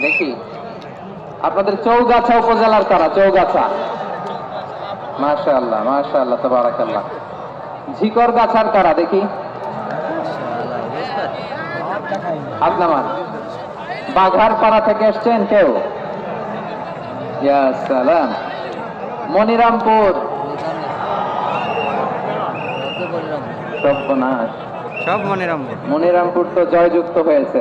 দেখি। আপনাদের চৌগাছা উপজেলার কারা? চৌগাছা। মাশাআল্লাহ মাশাআল্লাহ, তাবারাকাল্লাহ। ঝিকর গাছার কারা? দেখি। আদনামান। বাঘার পাড়া থেকে এসছেন কেউ? সালাম। মনিরামপুর। সর্বনাশ। সব মনিরামপুর। মনিরামপুর তো জয়যুক্ত হয়েছে।